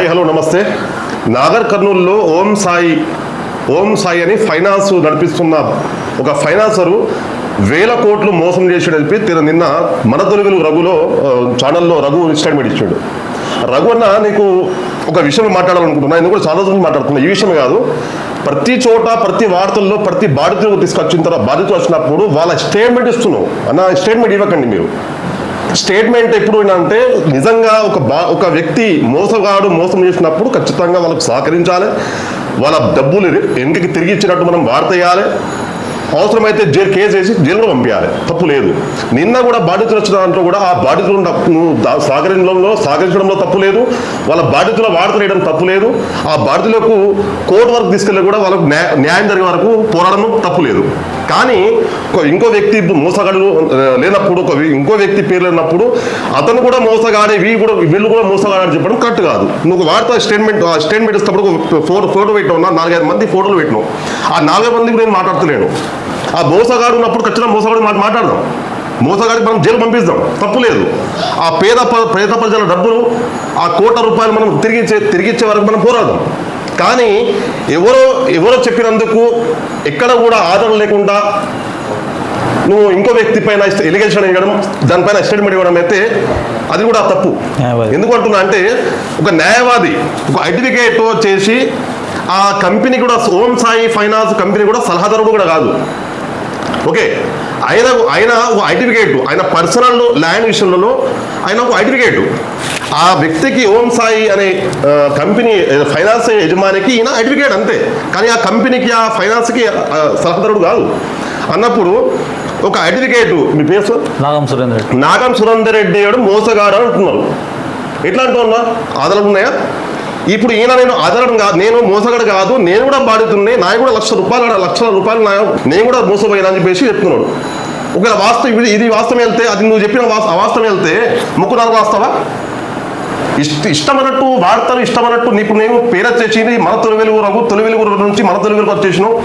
Hi hello నమస్తే. నాగర్ కర్నూలులో ఓం సాయి ఓం సాయి అని ఫైనాన్స్ నడిపిస్తున్న ఒక ఫైనాన్సరు వేల కోట్లు మోసం చేసాడు చెప్పి తిన- నిన్న మన తొలుగులు రఘులో ఛానల్లో రఘు స్టేట్మెంట్ ఇచ్చాడు. రఘు అన్న నీకు ఒక విషయం మాట్లాడాలనుకుంటున్నా. నేను కూడా చాలా రోజులు మాట్లాడుతున్నా. ఈ విషయం కాదు. ప్రతి చోట ప్రతి వార్తల్లో ప్రతి బాధితులు తీసుకొచ్చిన తర్వాత బాధితులు వచ్చినప్పుడు వాళ్ళ స్టేట్మెంట్ ఇస్తున్నావు. అన్న స్టేట్మెంట్ ఇవ్వకండి మీరు. స్టేట్మెంట్ ఎప్పుడు అంటే నిజంగా ఒక బా ఒక వ్యక్తి మోసగాడు మోసం చేసినప్పుడు ఖచ్చితంగా వాళ్ళకు సహకరించాలి. వాళ్ళ డబ్బులు వెనకకి తిరిగి ఇచ్చినట్టు మనం వార్త వేయాలి. అవసరమైతే జైలు కేసు వేసి జైలులో పంపించాలి తప్పు లేదు. నిన్న కూడా బాధితులు వచ్చిన దాంట్లో కూడా ఆ బాధితులను తప్పు- నువ్వు సహకరించడంలో సహకరించడంలో తప్పు లేదు. వాళ్ళ బాధితుల వాడతలేయడం వేయడం తప్పు లేదు. ఆ బాధితులకు కోర్టు వరకు తీసుకెళ్ళి కూడా వాళ్ళకు న్యాయ- న్యాయం జరిగే వరకు పోరాడడం తప్పు లేదు. కానీ ఇంకో వ్యక్తి మోసగాడు లేనప్పుడు ఒక ఇంకో వ్యక్తి పేరు లేనప్పుడు అతను కూడా మోసగాడే వీ కూడా వీళ్ళు కూడా మోసగాడని చెప్పడం కరెక్ట్ కాదు. నువ్వు వార్త స్టేట్మెంట్ స్టేట్మెంట్ ఇస్తున్నప్పుడు ఒక ఫోటో ఫోటో పెట్టినావు నాలుగైదు మంది ఫోటోలు పెట్టినావు. ఆ నాలుగైదు మందికి నేను మాట్లాడతలేను. ఆ మోసగాడు ఉన్నప్పుడు ఖచ్చితంగా మోసగాడు మాట మాట్లాడదాం. మోసగాడికి మనం జైలు పంపిస్తాం. తప్పు లేదు. ఆ పేద పేద ప్రజల డబ్బులు ఆ కోట్ల రూపాయలు మనం తిరిగి తిరిగిచ్చే వరకు మనం పోరాడదాం. కానీ ఎవరో ఎవరో చెప్పినందుకు ఎక్కడ కూడా ఆధారం లేకుండా నువ్వు ఇంకో వ్యక్తి పైన ఎలిగేషన్ ఇవ్వడం దానిపైన స్టేట్మెంట్ ఇవ్వడం అయితే అది కూడా తప్పు. ఎందుకు అంటున్నా అంటే ఒక న్యాయవాది ఒక అడ్వకేట్ చేసి ఆ కంపెనీ కూడా ఓం సాయి ఫైనాన్స్ కంపెనీ కూడా సలహాదారుడు కూడా కాదు. ఓకే. ఆయన ఆయన ఒక అడ్వకేట్ ఆయన పర్సనల్ ల్యాండ్ విషయంలో ఆయన ఒక అడ్వకేట్ ఆ వ్యక్తికి ఓం సాయి అనే కంపెనీ ఫైనాన్స్ యజమానికి ఈయన అడ్వకేట్ అంతే. కానీ ఆ కంపెనీకి ఆ ఫైనాన్స్కి సలహాదారుడు కాదు. అన్నప్పుడు ఒక అడ్వకేట్ మీ పేరు నాగం సురేంద్ర నాగం సురేందర్ రెడ్డి గారు మోసగాడు అంటున్నారు. ఎట్లా అంటున్నా ఆధారాలు ఉన్నాయా? ఇప్పుడు ఈయన నేను ఆధారం కాదు నేను మోసగడ కాదు నేను కూడా బాధితున్నాయి నాకు కూడా లక్ష రూపాయలు లక్షల రూపాయలు నా నేను కూడా మోసపోయినా అని చెప్పేసి చెప్తున్నాడు. ఒకవేళ వాస్తవం ఇది ఇది వాస్తవం వెళ్తే అది నువ్వు చెప్పిన వాస్త వెళ్తే ముక్కు నాకు వాస్తవా? ఇష్ట ఇష్టమన్నట్టు వాడతారు ఇష్టమన్నట్టు ఇప్పుడు నేను పేరు తెచ్చింది మన తొలి వెలుగు రఘు తొలి వెలుగు నుంచి మన తొలి వెలుగు వచ్చేసినావు.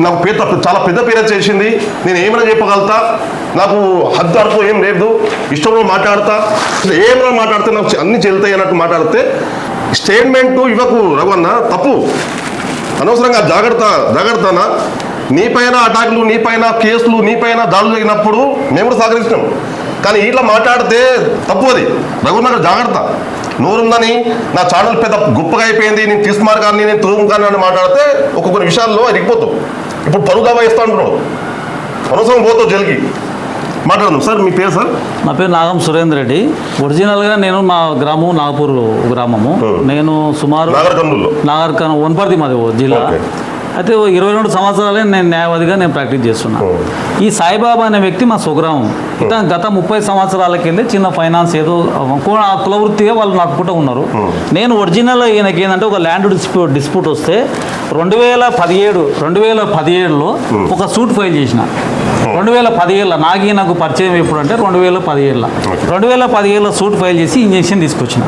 నాకు పేరు చాలా పెద్ద పేరు చేసింది నేను ఏమైనా చెప్పగలుగుతా? నాకు హద్దు అర్థం ఏం లేదు. ఇష్టంలో మాట్లాడతా. ఏమైనా మాట్లాడితే నాకు అన్ని చెల్తాయి అన్నట్టు మాట్లాడితే స్టేట్మెంట్ ఇవ్వకు రఘువన్న తప్పు. అనవసరంగా జాగ్రత్త జాగ్రత్తనా? నీ పైన అటాకులు నీ పైన కేసులు నీ పైన దాడులు జరిగినప్పుడు మేము కూడా సహకరించినాం కానీ ఇట్లా మాట్లాడితే తప్పు అది. రఘువన్న జాగ్రత్త. నోరుందని నా ఛానల్ పెద్ద గొప్పగా అయిపోయింది. నేను తీసుకుమారు కానీ నేను తూము కానీ అని మాట్లాడితే ఒక్కొక్క విషయాల్లో అరిగిపోతావు ఇప్పుడు పరుగా ఇస్తా అంటున్నాడు. అనవసరం పోతావు జైలుకి. మాట్లాడదాం. సార్ మీ పేరు సార్? నా పేరు నాగం సురేంద్ర రెడ్డి. ఒరిజినల్గా నేను మా గ్రామం నాగపూర్ గ్రామము. నేను సుమారు నాగర్ కర్నూలులో నాగర్కర్ వనపర్తి మాది జిల్లా. అయితే ఇరవై రెండు సంవత్సరాలే నేను న్యాయవాదిగా నేను ప్రాక్టీస్ చేస్తున్నా. Hmm. ఈ సాయిబాబా అనే వ్యక్తి మా స్వగ్రామం. ఇతను గత ముప్పై సంవత్సరాలకి వెళ్ళి చిన్న ఫైనాన్స్ ఏదో కుల కులవృత్తిగా వాళ్ళు నడుపుకుంటూ ఉన్నారు. నేను ఒరిజినల్ ఈయనకి ఏంటంటే ఒక ల్యాండ్ డిస్ప్యూట్ డిస్ప్యూట్ వస్తే రెండు వేల పదిహేడు రెండు వేల పదిహేడులో ఒక సూట్ ఫైల్ చేసిన. రెండు వేల పదిహేడులో నాకు ఈయనకు పరిచయం ఎప్పుడు అంటే రెండు వేల పదిహేడులో. రెండు వేల పదిహేడులో సూట్ ఫైల్ చేసి ఇంజక్షన్ తీసుకొచ్చిన.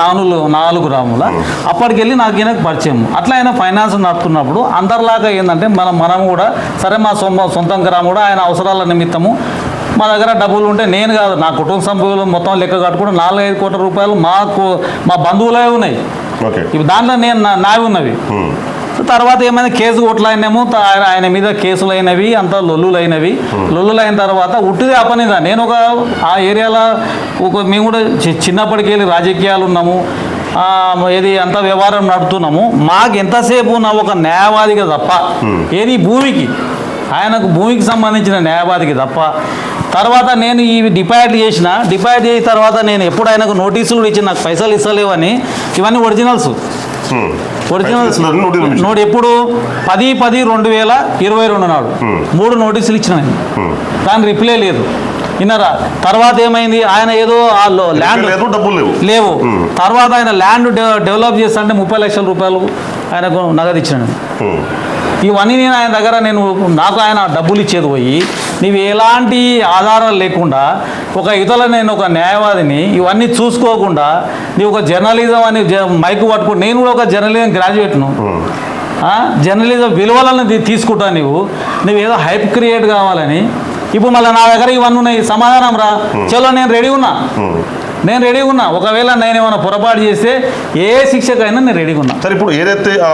నాలుగు నాలుగు గ్రాముల అప్పటికెళ్ళి నాకు ఈయనకు పరిచయం. అట్లా ఆయన ఫైనాన్స్ నడుపుతున్నప్పుడు అందరిలాగా ఏంటంటే మనం మనం కూడా సరే మా సొంత సొంతం గ్రామం కూడా ఆయన అవసరాల నిమిత్తము మా దగ్గర డబ్బులు ఉంటే నేను కాదు నా కుటుంబ సభ్యులు మొత్తం లెక్క కట్టుకుంటే నాలుగైదు కోట్ల రూపాయలు మాకు మా బంధువులే ఉన్నాయి. దాంట్లో నేను నావి ఉన్నవి. తర్వాత ఏమైనా కేసు కొట్లాడినాము ఆయన ఆయన మీద కేసులు అయినవి అంత లొల్లులైనవి. లొల్లులైన తర్వాత ఉట్టిది అపనిదా. నేను ఒక ఆ ఏరియాలో ఒక మేము కూడా చి- చిన్నప్పటికి వెళ్ళి రాజకీయాలు ఉన్నాము. ఏది అంత వ్యవహారం నడుపుతున్నాము. మాకు ఎంతసేపు ఉన్న ఒక న్యాయవాదిగా తప్ప ఏది భూమికి ఆయనకు భూమికి సంబంధించిన న్యాయవాదికి తప్ప. తర్వాత నేను ఇవి డిపాజిట్ చేసిన డిపాజిట్ చేసిన తర్వాత నేను ఎప్పుడు ఆయనకు నోటీసులు కూడా ఇచ్చి నాకు పైసలు ఇస్తలేవని ఇవన్నీ ఒరిజినల్స్. ఒరిజినల్. నోట్ ఎప్పుడు పది పది రెండు వేల ఇరవై రెండు నాడు. మూడు నోటీసులు ఇచ్చిన నేను. దాని రిప్లై లేదు. విన్నారా? తర్వాత ఏమైంది? ఆయన ఏదో ల్యాండ్ లేవు. లేవు. తర్వాత ఆయన ల్యాండ్ డెవలప్ చేస్తా అంటే ముప్పై లక్షల రూపాయలు ఆయనకు నగదు ఇచ్చాను ఉమ్. ఇవన్నీ నేను ఆయన దగ్గర నేను నాకు ఆయన డబ్బులు ఇచ్చేది పోయి నీవు ఎలాంటి ఆధారాలు లేకుండా ఒక ఇతల నేను ఒక న్యాయవాదిని ఇవన్నీ చూసుకోకుండా నీవు ఒక జర్నలిజం అని మైకు పట్టుకుని నేను కూడా ఒక జర్నలిజం గ్రాడ్యుయేట్ను ఆ, జర్నలిజం విలువలను తీసుకుంటా నువ్వు నువ్వు ఏదో హైప్ క్రియేట్ కావాలని. ఇప్పుడు మళ్ళీ నా దగ్గర ఇవన్నీ ఉన్నాయి. సమాధానం రా. చలో నేను రెడీ ఉన్నా. నేను రెడీగా ఉన్నా. ఒకవేళ నేను ఏమైనా పొరపాటు చేస్తే ఏ శిక్షకైనా నేను రెడీగా ఉన్నా. సరే ఇప్పుడు ఏదైతే ఆ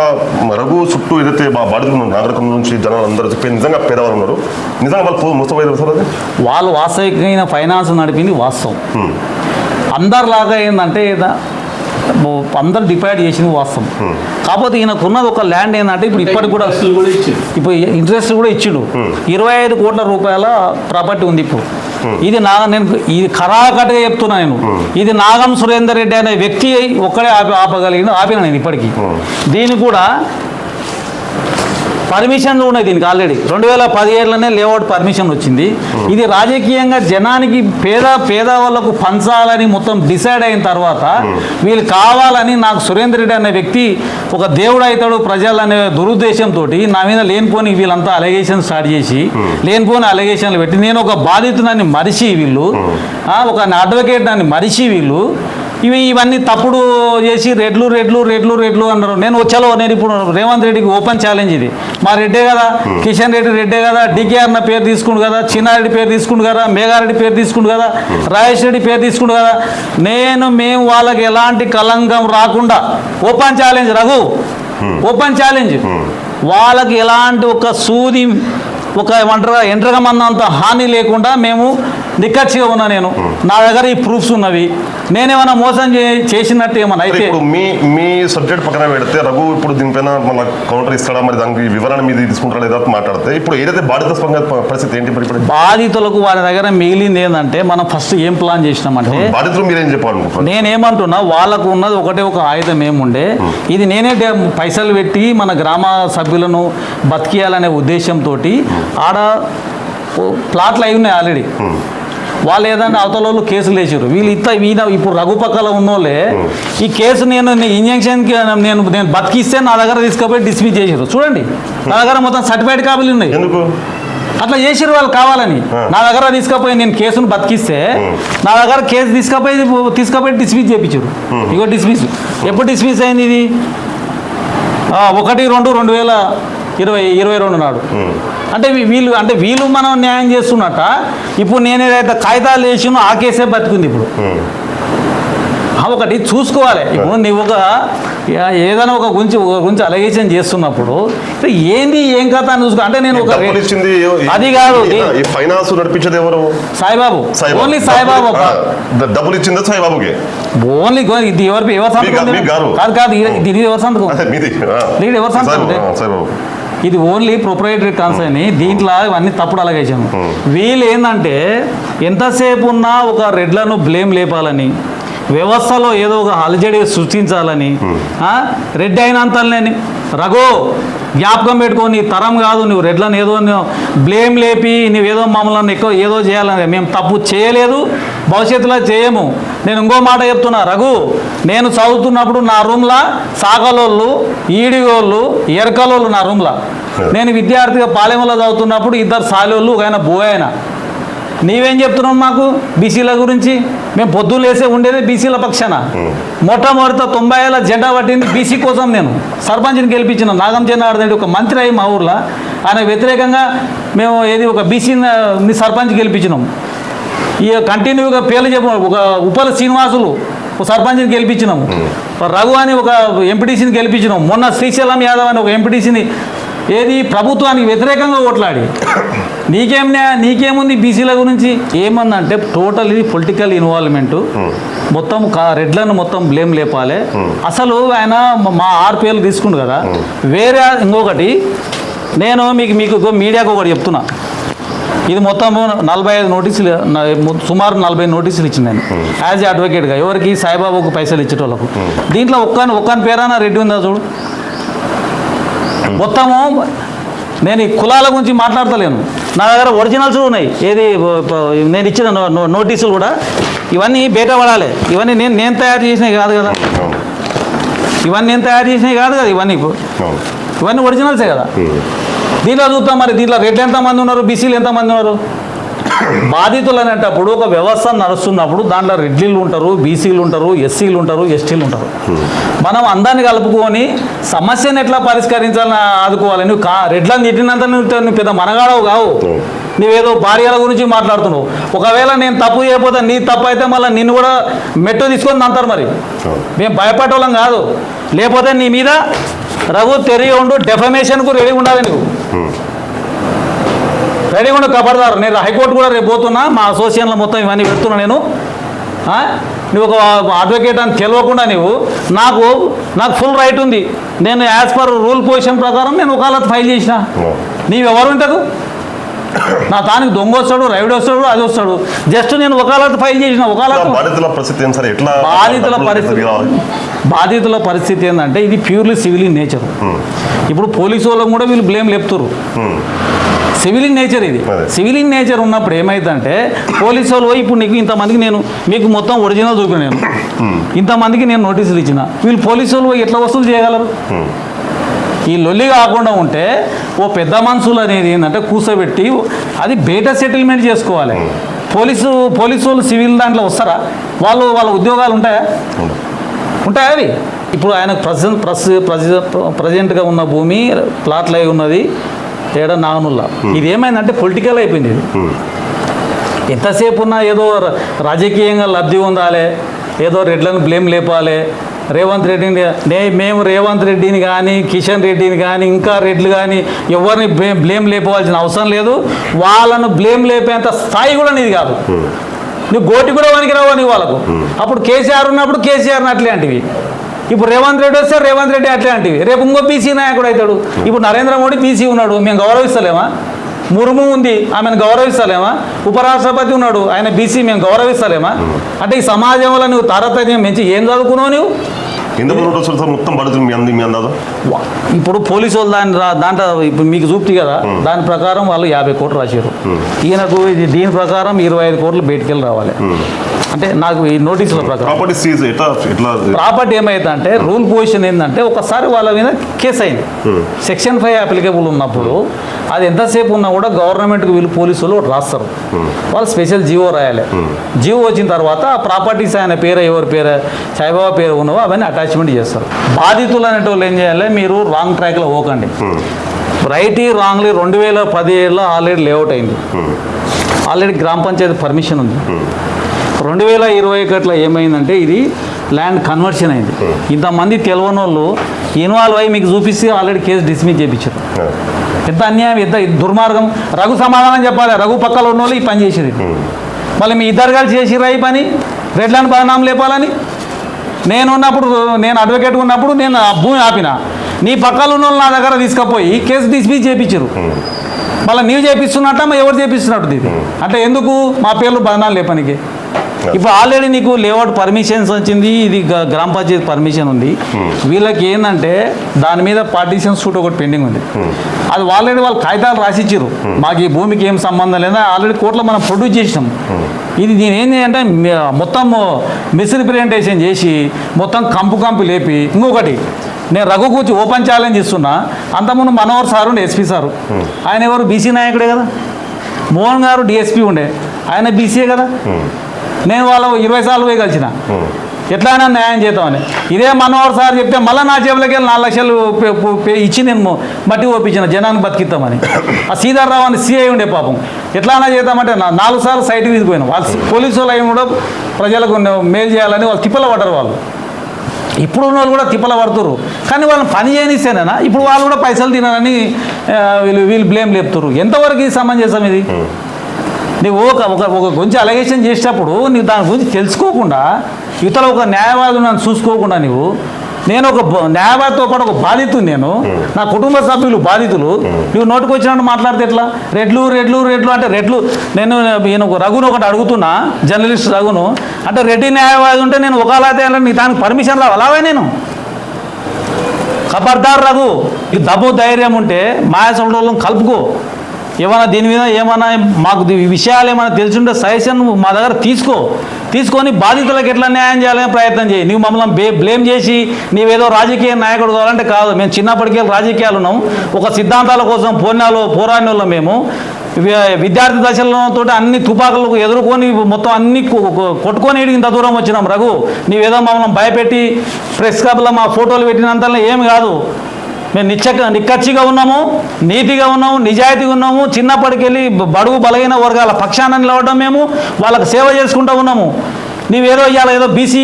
రఘు చుట్టూ ఏదైతే బాధితులు నాగరికం నుంచి జనాలు అందరూ చెప్పి నిజంగా పేదవారు ఉన్నారు నిజంగా వాళ్ళు సార్ వాళ్ళు వాస్తవికమైన ఫైనాన్స్ నడిపింది వాస్తవం. అందరిలాగా ఏంటంటే అందరు డిపైడ్ చేసింది వాస్తవం. కాకపోతే ఈయనకున్నది ఒక ల్యాండ్ ఏంటంటే ఇప్పుడు ఇప్పటికి కూడా అసలు కూడా ఇచ్చింది ఇప్పుడు ఇంట్రెస్ట్ కూడా ఇచ్చిండు. ఇరవై ఐదు కోట్ల రూపాయల ప్రాపర్టీ ఉంది ఇప్పుడు. ఇది నా నేను ఇది ఖరాకట్టుగా చెప్తున్నా నేను. ఇది నాగం సురేందర్ రెడ్డి అనే వ్యక్తి ఒక్కడే ఆపి ఆపగలిగిన ఆపిన నేను ఇప్పటికీ. దీనికి కూడా పర్మిషన్లు ఉన్నాయి దీనికి ఆల్రెడీ రెండు వేల పదిహేడులోనే లేఅవుట్ పర్మిషన్ వచ్చింది. ఇది రాజకీయంగా జనానికి పేద పేద వాళ్ళకు పంచాలని మొత్తం డిసైడ్ అయిన తర్వాత వీళ్ళు కావాలని నాకు సురేందర్ రెడ్డి అనే వ్యక్తి ఒక దేవుడు అవుతాడు ప్రజలు అనే దురుద్దేశంతో నా మీద లేనిపోని వీళ్ళంతా అలిగేషన్ స్టార్ట్ చేసి లేనిపోని అలిగేషన్లు పెట్టి నేను ఒక బాధితునాన్ని మరిచి వీళ్ళు ఒక అడ్వకేట్ దాన్ని మరిచి వీళ్ళు ఇవి ఇవన్నీ తప్పుడు చేసి రెడ్లు రెడ్లు రెడ్లు రెడ్లు అన్నారు. నేను వచ్చాలో నేను ఇప్పుడు రేవంత్ రెడ్డికి ఓపెన్ ఛాలెంజ్ ఇది. మా రెడ్డే కదా కిషన్ రెడ్డి రెడ్డే కదా డికేఆర్ నా పేరు తీసుకుండు కదా చిన్నారెడ్డి పేరు తీసుకుండు కదా మేఘారెడ్డి పేరు తీసుకుండు కదా రాజేష్ రెడ్డి పేరు తీసుకుండు కదా. నేను మేము వాళ్ళకి ఎలాంటి కలంకం రాకుండా open challenge Raghu. Open challenge వాళ్ళకి ఎలాంటి ఒక సూది ఒక ఏమంటారు ఎంట్రగమన్నంత హాని లేకుండా మేము నిక్కచ్చిగా ఉన్నా నేను. నా దగ్గర ఈ ప్రూఫ్స్ ఉన్నవి. నేనేమైనా మోసం చేసినట్టు ఏమన్నా అయితే మీ మీ సబ్జెక్ట్ పక్కన పెడితే రఘు ఇప్పుడు దీనిపైన మన కౌంటర్ ఇస్తాడా? మరి దానికి వివరణ మీద తీసుకుంటారా లేదా మాట్లాడితే ఇప్పుడు ఏదైతే బాధిత పరిస్థితి ఏంటి ఇప్పుడు బాధితులకు వారి దగ్గర మిగిలింది ఏంటంటే మనం ఫస్ట్ ఏం ప్లాన్ చేసినామంటే బాధితులు మీరేం చెప్పాలనుకుంటున్నారు? నేనేమంటున్నా వాళ్ళకు ఉన్నది ఒకటే ఒక ఆయుధం ఏముండే? ఇది నేనే పైసలు పెట్టి మన గ్రామ సభ్యులను బతికియాలనే ఉద్దేశంతో ఆడ ప్లాట్లు అయి ఉన్నాయి ఆల్రెడీ. వాళ్ళు ఏదైనా అవతల వాళ్ళు కేసులు వేసారు వీళ్ళు ఇట్లా ఈయన ఇప్పుడు రఘుపక్కల ఉన్నోళ్ళే ఈ కేసు నేను ఇంజక్షన్కి నేను నేను బతికిస్తే నా దగ్గర తీసుకుపోయి డిస్మిస్ చేసారు చూడండి నా దగ్గర మొత్తం సర్టిఫైడ్ కాపీలు ఉన్నాయి. ఎందుకు? అట్లా చేసిరు వాళ్ళు కావాలని. నా దగ్గర తీసుకపోయి నేను కేసును బతికిస్తే నా దగ్గర కేసు తీసుకపోయి తీసుకపోయి డిస్మిస్ చేయించారు ఇగో డిస్మిస్. ఎప్పుడు డిస్మిస్ అయింది ఇది? ఒకటి రెండు రెండు వేల ఇరవై ఇరవై రెండు నాడు. అంటే వీళ్ళు అంటే వీళ్ళు మనం న్యాయం చేస్తున్నట్ట ఇప్పుడు నేను ఏదైతే కాగితాలు వేసినో ఆ కేసే బతుకుంది ఇప్పుడు. ఒకటి చూసుకోవాలి. ఇప్పుడు నువ్వు ఒక ఏదైనా ఒక గురించి ఒక గురించి అలగేషన్ చేస్తున్నప్పుడు ఏంది ఏం కథ అని చూసుకో అంటే నేను ఒక అది కాదు, ఫైనాన్స్ నడిపించేది ఎవరు? సాయిబాబు. ఓన్లీ సాయిబాబు డబ్బులు ఇచ్చింది సాయిబాబుకి. ఓన్లీ ఇది ఎవరి ఎవరి సంతకం కాదు. కాదు ఇది- ఎవరి సంతకం? ఎవరు సంతకం? ఇది ఓన్లీ ప్రొపరేటరీ కన్సర్న్ దీంట్లో ఇవన్నీ తప్పుడు అలగేషన్ వీళ్ళు ఏంటంటే ఎంతసేపు ఉన్నా ఒక రెడ్లను బ్లేమ్ లేపాలని. వ్యవస్థలో ఏదో ఒక అలజడి సృష్టించాలని రెడ్డి అయినంతలేని రఘు జ్ఞాపకం పెట్టుకొని తరం కాదు నువ్వు రెడ్లను ఏదో బ్లేమ్ లేపి నువ్వేదో మమ్మల్ని ఎక్కువ ఏదో చేయాలని. మేము తప్పు చేయలేదు భవిష్యత్తులో చేయము. నేను ఇంకో మాట చెప్తున్నా రఘు నేను చదువుతున్నప్పుడు నా రూమ్లో సాగలోళ్ళు ఈడిగోళ్ళు ఎరకలోళ్ళు నా రూమ్లో. నేను విద్యార్థిగా పాలెంలో చదువుతున్నప్పుడు ఇద్దరు సాలోళ్ళు ఒక ఆయన బోయ్ ఆయన. నీవేం చెప్తున్నావు మాకు బీసీల గురించి? మేము పొద్దులు వేసే ఉండేదే బీసీల పక్షాన. మొట్టమొదట తొంభై ఏళ్ళ జెండా పట్టింది బీసీ కోసం నేను. సర్పంచ్ని గెలిపించిన నాగం జనార్దన్ ఒక మంత్రి అయ్యి మా ఊర్లో. ఆయన వ్యతిరేకంగా మేము ఏది ఒక బీసీని సర్పంచ్ గెలిపించినాం. ఈ కంటిన్యూగా పేర్లు చెప్పు ఒక ఉపల శ్రీనివాసులు ఒక సర్పంచ్ని గెలిపించినాము రఘు అని ఒక ఎంపీటీసీని గెలిపించినాం. మొన్న శ్రీశైలం యాదవ్ అని ఒక ఎంపీటీసీని ఏది? ప్రభుత్వానికి వ్యతిరేకంగా ఓట్లాడి. నీకేం నీకేముంది బీసీల గురించి? ఏమందంటే టోటల్ ఇది పొలిటికల్ ఇన్వాల్వ్మెంట్. మొత్తం కా- రెడ్లను మొత్తం బ్లేమ్ లేపాలి. అసలు ఆయన మా ఆరు పేర్లు తీసుకుండు కదా. వేరే ఇంకొకటి నేను మీకు మీకు మీడియాకు ఒకటి చెప్తున్నా. ఇది మొత్తం నలభై ఐదు నోటీసులు సుమారు నలభై నోటీసులు ఇచ్చింది నేను. యాజ్ అడ్వకేట్గా. ఎవరికి? సాయిబాబాకు పైసలు ఇచ్చేటోళ్ళకు. దీంట్లో ఒక్కని ఒక్కని పేరైనా రెడ్డి ఉందా చూడు? మొత్తము నేను ఈ కులాల గురించి మాట్లాడతలేను. నా దగ్గర ఒరిజినల్స్ ఉన్నాయి. ఏది నేను ఇచ్చిన నోటీసులు కూడా. ఇవన్నీ బయట పడాలి. ఇవన్నీ నేను నేను తయారు చేసినవి కాదు కదా. ఇవన్నీ నేను తయారు చేసినవి కాదు కదా ఇవన్నీ ఇవన్నీ ఒరిజినల్సే కదా. దీంట్లో చూద్దాం మరి దీంట్లో రెడ్లు ఎంతమంది ఉన్నారు బీసీలు ఎంతమంది ఉన్నారు? బాధితులు అనేటప్పుడు ఒక వ్యవస్థ నడుస్తున్నప్పుడు దాంట్లో రెడ్లీలు ఉంటారు బీసీలు ఉంటారు ఎస్సీలు ఉంటారు ఎస్టీలు ఉంటారు. మనం అందరిని కలుపుకొని సమస్యను ఎట్లా పరిష్కరించాలని ఆదుకోవాలి? నువ్వు కా రెడ్లను తిట్టినంత నువ్వు నువ్వు పెద్ద మనగాడవు కావు. నువ్వేదో భార్యల గురించి మాట్లాడుతున్నావు. ఒకవేళ నేను తప్పు చేయకపోతే నీ తప్పు అయితే మళ్ళీ నిన్ను కూడా మెట్టు తీసుకొని అంటారు మరి. మేము భయపడేవాళ్ళం కాదు. లేకపోతే నీ మీద రఘు తెరిగి ఉండు డెఫమేషన్కు రెడీ ఉండాలి నువ్వు. రెడీ ఉండు కబర్దారు నేను హైకోర్టు కూడా రేపు పోతున్నా. మా అసోసియేషన్లో మొత్తం ఇవన్నీ పెడుతున్నా నేను? నువ్వు ఒక అడ్వకేట్ అని తెలియకుండా నువ్వు నాకు నాకు ఫుల్ రైట్ ఉంది. నేను యాజ్ పర్ రూల్ పొజిషన్ ప్రకారం నేను వకాలత్ ఫైల్ చేసిన. నీవు ఎవరు ఉంటారు? నా తానికి దొంగ వస్తాడు రైడ్ వస్తాడు అది వస్తాడు. జస్ట్ నేను వకాలత్ ఫైల్ చేసిన. వకాలత్ బాధితుల పరిస్థితి ఏం సార్? ఎట్లా బాధితుల పరిస్థితి? బాధితుల పరిస్థితి ఏంటంటే ఇది ప్యూర్లీ సివిల్ ఇన్ నేచర్ ఇప్పుడు పోలీసు వాళ్ళని కూడా వీళ్ళు బ్లేమ్ లేపుతారు. సివిల్ ఇన్ నేచర్ ఇది. సివిల్ ఇన్ నేచర్ ఉన్నప్పుడు ఏమైందంటే పోలీసు వాళ్ళు పోయి ఇప్పుడు నీకు ఇంతమందికి నేను మీకు మొత్తం ఒరిజినల్ చూపిన నేను. ఇంతమందికి నేను నోటీసులు ఇచ్చిన. వీళ్ళు పోలీసు వాళ్ళు ఎట్లా వసూలు చేయగలరు? ఉమ్. ఈ లొల్లి కాకుండా ఉంటే ఓ పెద్ద మనుషులు అనేది ఏంటంటే కూర్చోబెట్టి అది బయట సెటిల్మెంట్ చేసుకోవాలి. పోలీసు పోలీసు వాళ్ళు సివిల్ దాంట్లో వస్తారా? వాళ్ళు వాళ్ళ ఉద్యోగాలు ఉంటాయా. ఉంటాయా అవి? ఇప్పుడు ఆయన ప్రజెంట్ ప్రస్ ప్రజెంట్గా ఉన్న భూమి ప్లాట్లు అయి ఉన్నది. తేడా నాగనుల్లా ఇది ఏమైందంటే పొలిటికల్ అయిపోయింది ఇది. ఎంతసేపు ఉన్నా ఏదో రాజకీయంగా లబ్ధి పొందాలి ఏదో రెడ్లను బ్లేమ్ లేపాలి. రేవంత్ రెడ్డిని నే మేము రేవంత్ రెడ్డిని కానీ కిషన్ రెడ్డిని కానీ ఇంకా రెడ్లు కానీ ఎవరిని బ్లే- బ్లేమ్ లేపవలసిన అవసరం లేదు. వాళ్ళను బ్లేమ్ లేపేంత స్థాయి కూడా నీది కాదు. నువ్వు గోటి కూడా వనికిరావు నీ వాళ్ళకు అప్పుడు కేసీఆర్ ఉన్నప్పుడు కేసీఆర్ అట్లే అంటివి ఇప్పుడు రేవంత్ రెడ్డి వస్తే రేవంత్ రెడ్డి అట్లే అంటివి. రేపు ఇంకో పీసీ నాయకుడు అవుతాడు. ఇప్పుడు నరేంద్ర మోడీ పీసీ ఉన్నాడు మేము గౌరవిస్తలేమా? ముర్ము ఉంది ఆమెను గౌరవిస్తలేమా? ఉపరాష్ట్రపతి ఉన్నాడు ఆయన బీసీ మేము గౌరవిస్తలేమా? అంటే ఈ సమాజంలో నువ్వు తారతమ్యం పెంచి ఏం చదువుకున్నావు నువ్వు ఎందుకు సార్ మొత్తం బాధితులు మీ అంది మీ అందాదా వా- ఇప్పుడు పోలీసు వాళ్ళు దాని దాంట్లో ఇప్పుడు మీకు చూపుతి కదా దాని ప్రకారం వాళ్ళు యాభై కోట్లు రాశారు ఈయనకు దీని ప్రకారం ఇరవై ఐదు కోట్లు బయటికి వెళ్ళి రావాలి అంటే నాకు ఈ నోటీసుల ప్రకారం ప్రాపర్టీ సీజ్ ఎట్లా ఎట్లా ప్రాపర్టీ ఏమైందంటే రూల్ పొజిషన్ ఏంటంటే ఒకసారి వాళ్ళ మీద కేసు అయింది. సెక్షన్ ఫైవ్ అప్లికేబుల్ ఉన్నప్పుడు అది ఎంతసేపు ఉన్నా కూడా గవర్నమెంట్కి వీళ్ళు పోలీసులు రాస్తారు. వాళ్ళు స్పెషల్ జీవో రాయాలి. జీవో వచ్చిన తర్వాత ఆ ప్రాపర్టీస్ ఆయన పేరు ఎవరి పేరు సాయిబాబా పేరు ఉన్నవో అవన్నీ అటాచ్మెంట్ చేస్తారు. బాధితులు అనేటోళ్ళు ఏం చేయాలి? మీరు రాంగ్ ట్రాక్లో పోకండి. రైట్ రాంగ్లీ రెండు వేల పదిహేడులో ఆల్రెడీ లేఅవుట్ అయింది. ఆల్రెడీ గ్రామ పంచాయతీ పర్మిషన్ ఉంది. రెండు వేల ఇరవై ఒకటిలో ఏమైందంటే ఇది ల్యాండ్ కన్వర్షన్ అయింది. ఇంతమంది తెలియని వాళ్ళు ఇన్వాల్వ్ అయ్యి మీకు చూపిస్తే ఆల్రెడీ కేసు డిస్మిస్ చేయించారు ఎంత అన్యాయం ఎంత దుర్మార్గం. రఘు సమాధానం చెప్పాలి. రఘు పక్కన ఉన్న వాళ్ళు ఈ పని చేసేది. మళ్ళీ మీ ఇద్దరు కలిసి చేసిర్రా ఈ పని? రెడ్లను బదనాం లేపాలని? నేను ఉన్నప్పుడు నేను అడ్వకేట్ ఉన్నప్పుడు నేను ఆ భూమి ఆపిన. నీ పక్కన ఉన్న వాళ్ళు నా దగ్గర తీసుకుపోయి కేసు డిస్మిస్ చేయించారు మళ్ళీ నీవు చేపిస్తున్నట్ట ఎవరు చేపిస్తున్నట్టు ఇది? అంటే ఎందుకు? మా పేర్లు బదనాలు లేపనికి. ఇప్పుడు ఆల్రెడీ నీకు లేఅవుట్ పర్మిషన్స్ వచ్చింది ఇది గ్రామ పంచాయతీ పర్మిషన్ ఉంది. వీళ్ళకి ఏంటంటే దాని మీద పార్టీషన్ సూట్ ఒకటి పెండింగ్ ఉంది. అది ఆల్రెడీ వాళ్ళు కాగితాలు రాసిచ్చారు మాకు ఈ భూమికి ఏం సంబంధం లేదా ఆల్రెడీ కోర్టులో మనం ప్రొడ్యూస్ చేసినాం. ఇది నేను ఏంటి అంటే మొత్తం మిస్రిప్రజెంటేషన్ చేసి మొత్తం కంపు కంపు లేపి ఇంకొకటి నేను రఘు కూర్చి ఓపెన్ ఛాలెంజ్ ఇస్తున్నా. అంతకుముందు మనోహర్ సార్ ఉండే ఎస్పీ సారు. ఆయన ఎవరు? బీసీ నాయకుడే కదా. మోహన్ గారు డిఎస్పీ ఉండే. ఆయన బీసీఏ కదా. నేను వాళ్ళ ఇరవై సార్లు పోయి కలిసిన. ఎట్లయినా న్యాయం చేద్దామని. ఇదే మనోహర్ సార్ చెప్తే మళ్ళీ నా జేబులకి వెళ్ళి నాలుగు లక్షలు ఇచ్చి నేను మట్టి ఒప్పించిన జనాన్ని బతికిద్దామని. ఆ సీతారావు అని సిఐ ఉండే పాపం. ఎట్లయినా చేద్దామంటే నాలుగు సార్లు సైట్కి తీసుకుపోయినా వాళ్ళు పోలీసు వాళ్ళు కూడా ప్రజలకు మేలు చేయాలని వాళ్ళు తిప్పల పడ్డారు వాళ్ళు. ఇప్పుడు ఉన్న వాళ్ళు కూడా తిప్పల పడుతురు కానీ వాళ్ళని పని చేయనిస్తేనేనా? ఇప్పుడు వాళ్ళు కూడా పైసలు తినాలని వీళ్ళు వీళ్ళు బ్లేమ్ లేపుతారు ఎంతవరకు ఇది సమంజసం ఇది? నువ్వు ఒక ఒక ఒక గురించి అలగేషన్ చేసేటప్పుడు నీవు దాని గురించి తెలుసుకోకుండా ఇతర ఒక న్యాయవాదు నన్ను చూసుకోకుండా నువ్వు నేను ఒక న్యాయవాదితో పాటు ఒక బాధితుడు నేను నా కుటుంబ సభ్యులు బాధితులు నువ్వు నోటికి వచ్చినట్టు మాట్లాడితే ఎట్లా? రెడ్లు రెడ్లు రెడ్లు అంటే రెడ్లు. నేను నేను ఒక రఘును ఒకటి అడుగుతున్నా జర్నలిస్ట్ రఘును. అంటే రెడ్డి న్యాయవాది ఉంటే నేను ఒకలాతే నీ దానికి పర్మిషన్ రావాలా నేను. ఖబర్దార్ రఘు ఈ దబ్బు ధైర్యం ఉంటే మాయ కలుపుకో. ఏమైనా దీని మీద ఏమైనా మాకు విషయాలు ఏమైనా తెలుసుంటే సజెషన్ మా దగ్గర తీసుకో. తీసుకొని బాధితులకు ఎట్లా న్యాయం చేయాలని ప్రయత్నం చేయి. నువ్వు మమ్మల్ని బే బ్లేమ్ చేసి నీవేదో రాజకీయ నాయకుడు కావాలంటే కాదు. మేము చిన్నప్పటికే రాజకీయాలు ఉన్నాం. ఒక సిద్ధాంతాల కోసం పోనాలు పోరాడిన వాళ్ళం మేము. విద్యార్థి దశలతో అన్ని తుపాకులకు ఎదుర్కొని మొత్తం అన్ని కొట్టుకొని ఇంత దూరం వచ్చినాం. రఘు నీవేదో మమ్మల్ని భయపెట్టి ప్రెస్ క్లబ్లో మా ఫోటోలు పెట్టినంతలో ఏమి కాదు. మేము నిచ్చక నిక్కచ్చిగా ఉన్నాము నీతిగా ఉన్నాము నిజాయితీగా ఉన్నాము చిన్నప్పటికెళ్ళి బడుగు బలహీన వర్గాల పక్షాన నిలవడం మేము వాళ్ళకి సేవ చేసుకుంటూ ఉన్నాము. నీవేదో ఇవాళ ఏదో బీసీ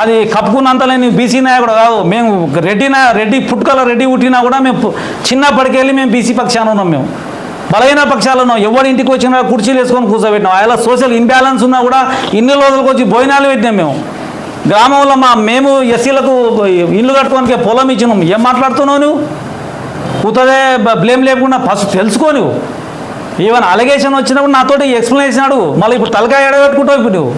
అది కప్పుకున్నంతలే నీవు బీసీ నాయకుడు కాదు మేము రెడ్డి నా రెడ్డి పుట్టుకల రెడ్డి పుట్టినా కూడా మేము చిన్నప్పటికెళ్ళి మేము బీసీ పక్షాన ఉన్నాం మేము. బలహీన పక్షాలు ఉన్నాం ఎవరి ఇంటికి వచ్చినా కుర్చీలు వేసుకొని కూర్చోబెట్టినాం. అలా సోషల్ ఇంబ్యాలెన్స్ ఉన్నా కూడా ఇన్ని రోజులకు వచ్చి భోజనాలు పెట్టినాం మేము. గ్రామంలో మా మేము ఎస్సీలకు ఇల్లు కట్టుకోనికి పొలం ఇచ్చినాం. ఏం మాట్లాడుతున్నావు నువ్వు? కూతదే బ్లేమ్ లేకుండా ఫస్ట్ తెలుసుకో నువ్వు. ఈవెన్ అలిగేషన్ వచ్చినప్పుడు నాతోటి ఎక్స్ప్లెనేషన్ అడుగు మళ్ళీ ఇప్పుడు తలకాయ ఎడబెట్టుకుంటావు ఇప్పుడు నువ్వు.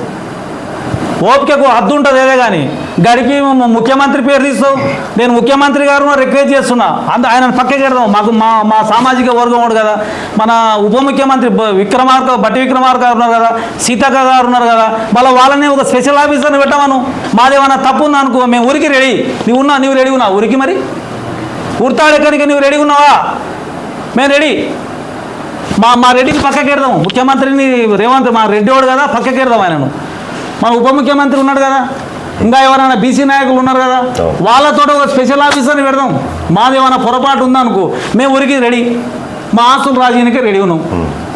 ఓపికకు హద్దు ఉంటుంది ఏదే కానీ గడికి ముఖ్యమంత్రి పేరు తీస్తావు. నేను ముఖ్యమంత్రి గారు రిక్వెస్ట్ చేస్తున్నా. అంత ఆయన పక్కకి పెడదాం మాకు మా మా సామాజిక వర్గం వాడు కదా. మన ఉప ముఖ్యమంత్రి విక్రమార్క బట్టి విక్రమార్క గారు ఉన్నారు కదా. సీతక్క గారు ఉన్నారు కదా. మళ్ళీ వాళ్ళని ఒక స్పెషల్ ఆఫీసర్ని పెట్టమను. మాదేమన్నా తప్పు ఉంది అనుకో మేము ఊరికి రెడీ నువ్వు ఉన్నా నువ్వు రెడీ ఉన్నావు? ఊరికి మరి? ఉడతాడెక్కడికి నువ్వు రెడీ ఉన్నావా? మేము రెడీ మా మా రెడ్డిని పక్కకి పెడదాం ముఖ్యమంత్రిని రేవంత్ మా రెడ్డి వాడు కదా పక్కకెడదాం ఆయనను. మన ఉప ముఖ్యమంత్రి ఉన్నాడు కదా. ఇంకా ఎవరైనా బీసీ నాయకులు ఉన్నారు కదా? వాళ్ళతో ఒక స్పెషల్ ఆఫీసర్ని పెడదాం. మాదేమైనా పొరపాటు ఉందనుకో మేము ఊరికి రెడీ. మా ఆస్తులు రాజీనికి రెడీ ఉన్నాం.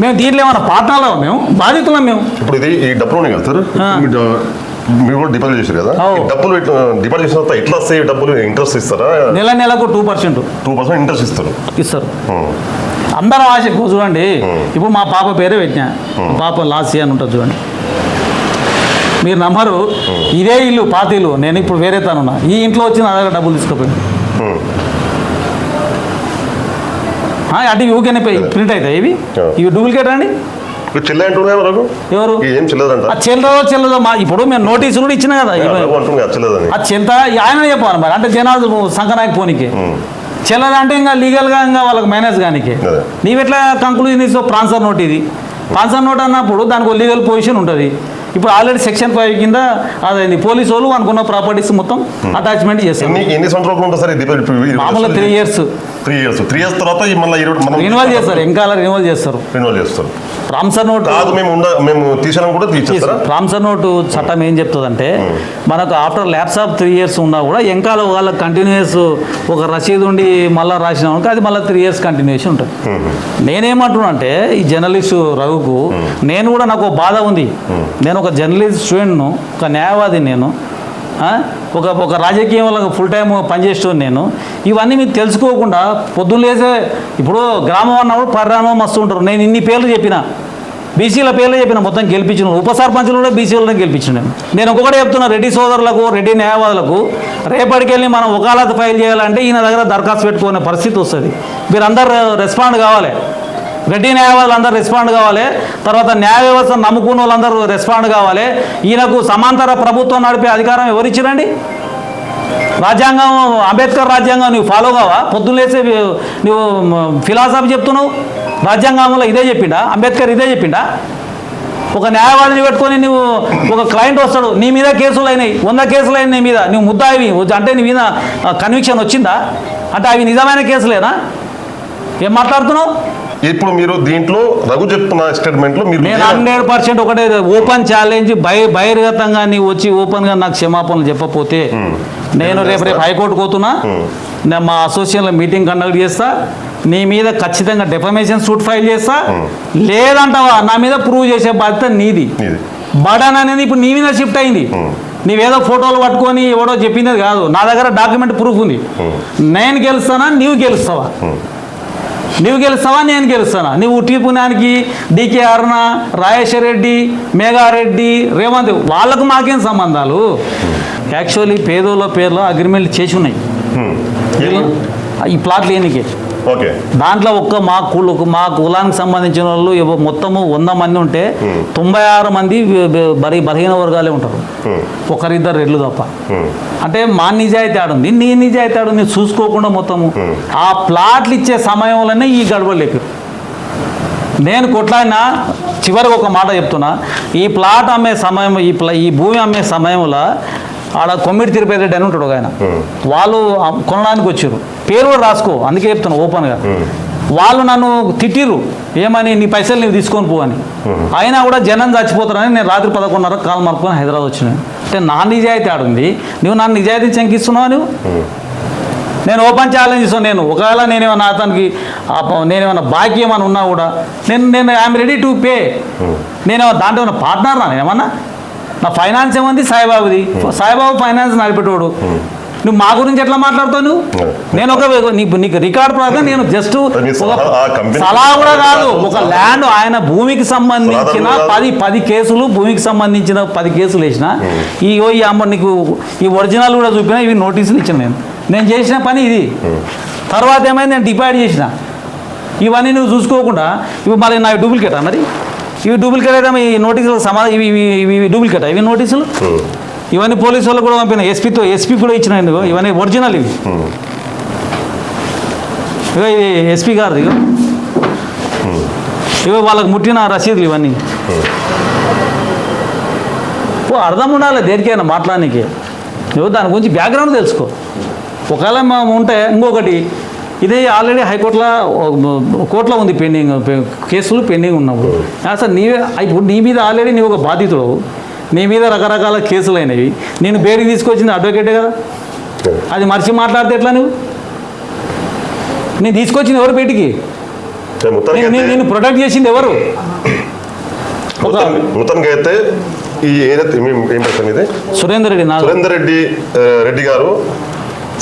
మేము దీంట్లో ఏమైనా పాటనాలో మేము బాధితులం మేము. ఇప్పుడు ఇది ఈ డబ్బులు ఉన్నాయి కదా సార్. మీరు కూడా డిపాజిట్ చేశారు కదా? డబ్బులు డిపాజిట్ చేసిన తర్వాత ఎట్లా వస్తాయి? డబ్బులు ఇంట్రెస్ట్ ఇస్తారా? నెల నెలకు two percent two percent interest ఇస్తారు. ఇస్తారు. అందరం ఆశ చూడండి. ఇప్పుడు మా పాప పేరే పెట్టినా. పాప లాసి అని ఉంటుంది చూడండి. మీరు నమ్మరు. ఇదే ఇల్లు పాత ఇల్లు. నేను ఇప్పుడు వేరే తనున్నా ఈ ఇంట్లో వచ్చి నా దగ్గర డబ్బులు తీసుకుపోయింది అటు ఊకేనే ప్రింట్ అవుతాయి. ఇవి. ఇవి డూప్లికేట్ అండి? ఎవరు? చెల్లదో చెల్లదో మా ఇప్పుడు మేము నోటీసులు కూడా ఇచ్చిన కదా. ఆ చెంత ఆయన చెప్పాలి మరి. అంటే జనాలు సంకనాయక పోనీకి. చెల్లదంటే ఇంకా లీగల్గా ఇంకా వాళ్ళకి మేనేజ్ కానీకి. నీవెట్లా కంక్లూజన్ ఇస్తావు? ట్రాన్స్ఫర్ నోట్ ఇది. ట్రాన్స్ఫర్ నోట్ అన్నప్పుడు దానికి లీగల్ పొజిషన్ ఉంటుంది. ఇప్పుడు ఆల్రెడీ సెక్షన్ ఫైవ్ కింద అదే పోలీసు వాళ్ళు అనుకున్న ప్రాపర్టీస్ మొత్తం అటాచ్మెంట్ చేస్తారు ఎన్ని ఎన్ని సంవత్సరాలు ఉంటుంది సార్ ఇది మామూలుగా three years three years three years తర్వాత మళ్ళీ ఇరవై మనం రినివల్ చేస్తారు ఇంకా రినివల్ చేస్తారు. రెన్యువల్ చేస్తారు. ట్రాన్స్ఫర్ నోట్ కాదు మేము ఉండ మేము తీసాను కూడా తీసేస్తారా? ట్రాన్స్ఫర్ నోటు చట్టం ఏం చెప్తుందంటే మనకు after lapse of three years ఉన్నా కూడా ఎంకాల వాళ్ళ కంటిన్యూస్ ఒక రసీదు ఉండి మళ్ళీ రాసిన అది మళ్ళీ త్రీ ఇయర్స్ కంటిన్యూషన్ ఉంటుంది. నేనేమంటున్నా అంటే ఈ జర్నలిస్టు రఘుకు నేను కూడా నాకు బాధ ఉంది. నేను ఒక జర్నలిస్ట్ స్టూడెంట్ను ఒక న్యాయవాది నేను? ఒక ఒక రాజకీయంలో ఫుల్ టైం పనిచేస్తుంది నేను. ఇవన్నీ మీరు తెలుసుకోకుండా పొద్దున్న లేసే ఇప్పుడు గ్రామం అన్నప్పుడు పరిణామం మస్తు ఉంటారు. నేను ఇన్ని పేర్లు చెప్పిన. బీసీల పేర్లు చెప్పిన మొత్తం గెలిపించిన ఉప సర్పంచులు కూడా బీసీలను గెలిపించిన నేను నేను ఒకటే చెప్తున్నా రెడ్డి సోదరులకు రెడ్డి న్యాయవాదులకు రేపటికెళ్ళి మనం వకాలత్ ఫైల్ చేయాలంటే ఈయన దగ్గర దరఖాస్తు పెట్టుకునే పరిస్థితి వస్తుంది. మీరందరూ రెస్పాండ్ కావాలి. రెడ్డి న్యాయవాదులు అందరూ రెస్పాండ్ కావాలి. తర్వాత న్యాయ వ్యవస్థ నమ్ముకున్న వాళ్ళందరూ రెస్పాండ్ కావాలి. ఈయనకు సమాంతర ప్రభుత్వం నడిపే అధికారం ఎవరిచ్చిరండి రాజ్యాంగం అంబేద్కర్ రాజ్యాంగం నువ్వు ఫాలో కావా? పొద్దున్నేసే నువ్వు ఫిలాసఫీ చెప్తున్నావు. రాజ్యాంగంలో ఇదే చెప్పిండా? అంబేద్కర్ ఇదే చెప్పిండా? ఒక న్యాయవాదిని పెట్టుకొని నువ్వు ఒక క్లయింట్ వస్తాడు నీ మీద కేసులు అయినాయి వంద కేసులు అయినాయి నీ మీద. నువ్వు ముద్దాయి అంటే నీ మీద కన్విక్షన్ వచ్చిందా? అంటే అవి నిజమైన కేసులేనా? ఏం మాట్లాడుతున్నావు? ఇప్పుడు మీరు దీంట్లో రఘు చెప్తున్న స్టేట్మెంట్లో మీరు నేను హండ్రెడ్ పర్సెంట్ ఒకటే ఓపెన్ ఛాలెంజ్ బహి బహిర్గతంగా నీవు వచ్చి ఓపెన్గా నాకు క్షమాపణలు చెప్పకపోతే నేను రేపు రేపు హైకోర్టు పోతున్నా. నేను మా అసోసియేషన్లో మీటింగ్ కండక్ట్ చేస్తా. నీ మీద ఖచ్చితంగా డెఫమేషన్ సూట్ ఫైల్ చేస్తా. లేదంటావా? నా మీద ప్రూవ్ చేసే బాధ్యత నీది. బడన్ అనేది ఇప్పుడు నీ మీద షిఫ్ట్ అయింది. నీవేదో ఫోటోలు పట్టుకొని ఎవడో చెప్పింది కాదు. నా దగ్గర డాక్యుమెంట్ ప్రూఫ్ ఉంది. నేను గెలుస్తానా? నీవు గెలుస్తావా? నువ్వు గెలుస్తావా నేను గెలుస్తానా? నువ్వు ఉట్టి పుణ్యానికి డికే అరుణ రాజేశ్వర రెడ్డి మేఘారెడ్డి రేవంత్ వాళ్ళకు మాకేం సంబంధాలు? యాక్చువల్లీ పేదోళ్ళ పేర్లో అగ్రిమెంట్ చేసి ఉన్నాయి. ఈ ప్లాట్లు లేనికే ఓకే. దాంట్లో ఒక్క మా కుల మా కులానికి సంబంధించిన వాళ్ళు మొత్తము వంద మంది ఉంటే తొంభై ఆరు మంది బరి బలహీన వర్గాలే ఉంటారు. ఒకరిద్దరు రెడ్లు తప్ప. అంటే మా నిజాయితీ ఆడుంది. నీ నిజాయితీ ఆడుంది. చూసుకోకుండా మొత్తము. ఆ ప్లాట్లు ఇచ్చే సమయంలోనే ఈ గడబడి లేపారు. నేను కొట్లాడినా చివరికి ఒక మాట చెప్తున్నా. ఈ ప్లాట్ అమ్మే సమయం ఈ ప్లా ఈ భూమి అమ్మే సమయంలో ఆడ కొమ్మిడి తిరుపతి రెడ్డి అని ఉంటాడు ఒక ఆయన. వాళ్ళు కొనడానికి వచ్చారు. పేరు కూడా రాసుకో అందుకే చెప్తున్నా ఓపెన్గా. వాళ్ళు నన్ను తిట్టిర్రు. ఏమని నీ పైసలు నీవు తీసుకొని పో అని. అయినా కూడా జనం చచ్చిపోతారని నేను రాత్రి పదకొండున్నర కాలు మలుపుకొని హైదరాబాద్ వచ్చిన. అంటే నా నిజాయితీ ఆడుంది. నువ్వు నన్ను నిజాయితీ శంకిస్తున్నావు నువ్వు? నేను ఓపెన్ ఛాలెంజ్ ఇస్తాను నేను. ఒకవేళ నేనేమన్నా అతనికి నేనేమన్నా బాకీ ఏమైనా ఉన్నా కూడా నేను నేను ఐఎమ్ రెడీ టు పే నేను దాంట్లో ఏమన్నా పార్ట్నర్ నా ఏమన్నా నా ఫైనాన్స్ ఏమంది? సాయిబాబుది. సాయిబాబు ఫైనాన్స్ నడిపేటోడు. నువ్వు మా గురించి ఎట్లా మాట్లాడుతావు నువ్వు? నేను ఒక నీకు నీకు రికార్డ్ ప్రకారం నేను జస్ట్ సలహా- కూడా కాదు. ఒక ల్యాండ్ ఆయన భూమికి సంబంధించిన పది పది కేసులు భూమికి సంబంధించిన పది కేసులు వేసిన. ఈ ఓ ఈ అమ్మ నీకు ఈ ఒరిజినల్ కూడా చూపిన ఇవి నోటీసులు ఇచ్చిన నేను. నేను చేసిన పని ఇది. తర్వాత ఏమైంది? నేను డిపాయిడ్ చేసిన. ఇవన్నీ నువ్వు చూసుకోకుండా ఇవి మళ్ళీ నా డూప్లికేటా మరి? ఇవి డూప్లికేట్ అయితే ఈ నోటీసులు సమా ఇవి ఇవి ఇవి డూప్లికేటా ఇవి నోటీసులు? ఇవన్నీ పోలీసు వాళ్ళు కూడా పంపిన. ఎస్పీతో ఎస్పీ కూడా ఇచ్చిన ఇదిగో ఇవన్నీ ఒరిజినల్ ఇవి. ఇగో ఇది ఎస్పీ గారిది ఇగో. ఇగో వాళ్ళకి ముట్టిన రసీదులు ఇవన్నీ. ఓ అర్థం ఉండాలి దేనికైనా మాట్లాడడానికి నువ్వు దాని గురించి బ్యాక్గ్రౌండ్ తెలుసుకో. ఒకవేళ మేము ఉంటే ఇంకొకటి ఇదే ఆల్రెడీ హైకోర్టులో కోర్టులో ఉంది పెండింగ్ కేసులు పెండింగ్ ఉన్నప్పుడు. అసలు నీవే ఇప్పుడు నీ మీద ఆల్రెడీ నీవు ఒక బాధితుడు నీ మీద రకరకాల కేసులు అయినవి. నేను బయటికి తీసుకొచ్చింది అడ్వకేటే కదా. అది మర్చి మాట్లాడితే ఎట్లా నువ్వు? నేను తీసుకొచ్చింది ఎవరు బయటికి? నేను- ప్రొటెక్ట్ చేసింది ఎవరు? అయితే ఈ ఏదైతే మీ- ఏం ప్రశ్న ఇది? సురేందర్ రెడ్డి సురేందర్ రెడ్డి రెడ్డి గారు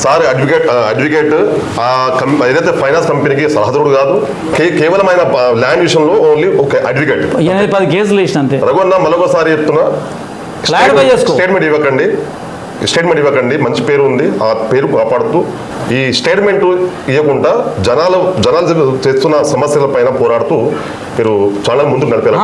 సార్ అడ్వకేట్ అడ్వకేట్ ఆ కం ఏదైతే ఫైనాన్స్ కంపెనీకి సలహాదారుడు కాదు కేవలం ఆయన ల్యాండ్ విషయంలో ఓన్లీ ఒక అడ్వకేట్ ఎనిమిది పది కేసులు వేసిన అంతే. రఘువన్న మరొకసారి చెప్తున్నా. స్టేట్మెంట్ ఇవ్వకండి. స్టేట్మెంట్ ఇవ్వకండి. మంచి పేరు ఉంది. ఆ పేరు కాపాడుతూ ఈ స్టేట్మెంట్ ఇవ్వకుండా జనాలు జనాలు చేస్తున్న సమస్యల పైన పోరాడుతూ మీరు చాలా ముందుకు నడిపారు